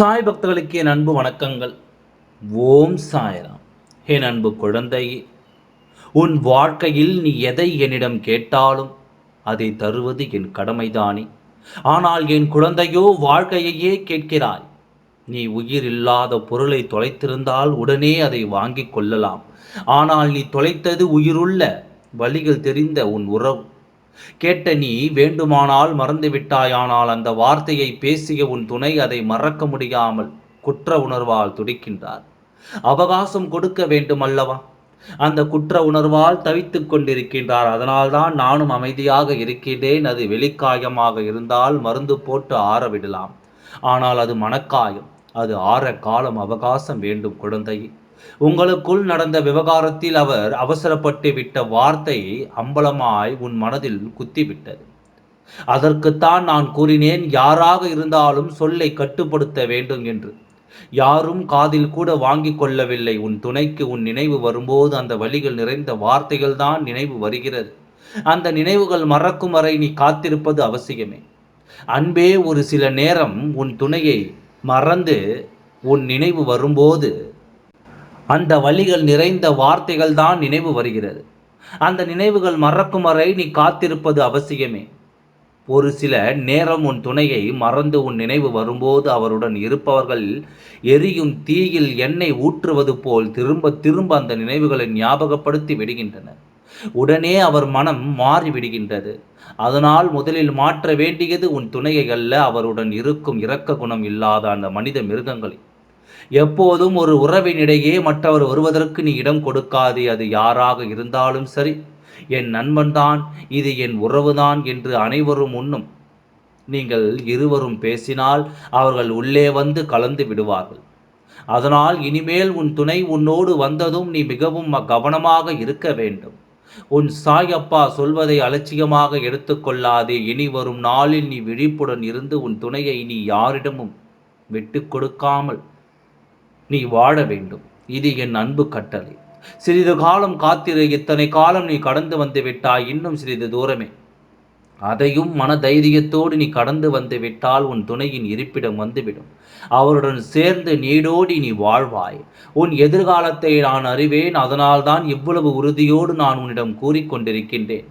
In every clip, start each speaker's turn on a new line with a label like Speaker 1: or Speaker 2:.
Speaker 1: சாய் பக்தர்களுக்கு என் அன்பு வணக்கங்கள். ஓம் சாய்ராம். என் அன்பு குழந்தையே உன் வாழ்க்கையில் நீ எதை என்னிடம் கேட்டாலும் அதை தருவது என் கடமைதானே. ஆனால் என் குழந்தையோ வாழ்க்கையையே கேட்கிறாய். நீ உயிர் இல்லாத பொருளை தொலைத்திருந்தால் உடனே அதை வாங்கிக் கொள்ளலாம். ஆனால் நீ தொலைத்தது உயிருள்ள வழிகள் தெரிந்த உன் உறவு. கேட்ட நீ வேண்டுமானால் மறந்துவிட்டாயானால் அந்த வார்த்தையை பேசிய உன் துணை அதை மறக்க முடியாமல் குற்ற உணர்வால் துடிக்கின்றார். அவகாசம் கொடுக்க வேண்டும் அல்லவா? அந்த குற்ற உணர்வால் தவித்துக் கொண்டிருக்கின்றார். அதனால்தான் நானும் அமைதியாக இருக்கின்றேன். அது வெளிக்காயமாக இருந்தால் மருந்து போட்டு ஆறவிடலாம் ஆனால் அது மனக்காயம். அது ஆற காலம் அவகாசம் வேண்டும் குழந்தையே. உங்களுக்குள் நடந்த விவகாரத்தில் அவர் அவசரப்பட்டு விட்ட வார்த்தை அம்பலமாய் உன் மனதில் குத்திவிட்டது. அதற்குத்தான் நான் கூறினேன் யாராக இருந்தாலும் சொல்லை கட்டுப்படுத்த வேண்டும் என்று. யாரும் காதில் கூட வாங்கிக் கொள்ளவில்லை. உன் துணைக்கு உன் நினைவு வரும்போது அந்த வழிகள் நிறைந்த வார்த்தைகள் தான் நினைவு வருகிறது. அந்த நினைவுகள் மறக்கும் வரை நீ காத்திருப்பது அவசியமே. அன்பே ஒரு சில நேரம் உன் துணையை மறந்து உன் நினைவு வரும்போது அந்த வழிகள் நிறைந்த வார்த்தைகள் தான் நினைவு வருகிறது. அந்த நினைவுகள் மறக்கும் வரை நீ காத்திருப்பது அவசியமே. ஒரு சில நேரம் உன் துணையை மறந்து உன் நினைவு வரும்போது அவருடன் இருப்பவர்கள் எரியும் தீயில் எண்ணெய் ஊற்றுவது போல் திரும்ப திரும்ப அந்த நினைவுகளை ஞாபகப்படுத்தி விடுகின்றனர். உடனே அவர் மனம் மாறிவிடுகின்றது. அதனால் முதலில் மாற்ற வேண்டியது உன் துணையை அல்ல அவருடன் இருக்கும் இரக்க குணம் இல்லாத அந்த மனித மிருகங்களை. எப்போதும் ஒரு உறவினிடையே மற்றவர் வருவதற்கு நீ இடம் கொடுக்காதே அது யாராக இருந்தாலும் சரி. என் நண்பன்தான் இது என் உறவுதான் என்று அனைவரும் உண்ணும். நீங்கள் இருவரும் பேசினால் அவர்கள் உள்ளே வந்து கலந்து விடுவார்கள். அதனால் இனிமேல் உன் துணை உன்னோடு வந்ததும் நீ மிகவும் கவனமாக இருக்க வேண்டும். உன் சாயப்பா சொல்வதை அலட்சியமாக எடுத்துக்கொள்ளாதே இனி வரும் நாளில் நீ விழிப்புடன் இருந்து உன் துணையை நீ யாரிடமும் விட்டு கொடுக்காமல். நீ வாழ வேண்டும். இது என் அன்பு கட்டளை. சிறிது காலம் காத்திரு இத்தனை காலம் நீ கடந்து வந்து விட்டாய் இன்னும் சிறிது தூரமே. அதையும் மன தைரியத்தோடு நீ கடந்து வந்து விட்டால் உன் துணையின் இருப்பிடம் வந்துவிடும். அவருடன் சேர்ந்து நீடோடி நீ வாழ்வாய். உன் எதிர்காலத்தை நான் அறிவேன் அதனால்தான் இவ்வளவு உறுதியோடு நான் உன்னிடம் கூறிக்கொண்டிருக்கின்றேன்.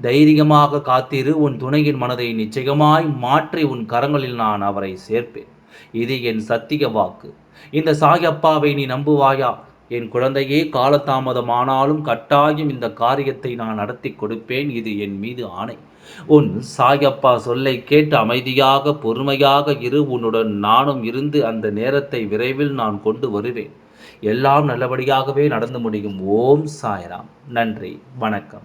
Speaker 1: தைரியமாக காத்திரு உன் துணையின் மனதை நிச்சயமாய் மாற்றி உன் கரங்களில் நான் அவரை சேர்ப்பேன். இது என் சத்திய வாக்கு. இந்த சாயப்பாவை நீ நம்புவாயா? என் குழந்தையே காலதாமதமானாலும் கட்டாயம் இந்த காரியத்தை நான் நடத்தி கொடுப்பேன். இது என் மீது ஆணை. உன் சாயப்பா சொல்லை கேட்டு அமைதியாக பொறுமையாக இரு. உன்னுடன் நானும் இருந்து அந்த நேரத்தை விரைவில் நான் கொண்டு வருவேன். எல்லாம் நல்லபடியாகவே நடந்து முடியும். ஓம் சாய்ராம். நன்றி. வணக்கம்.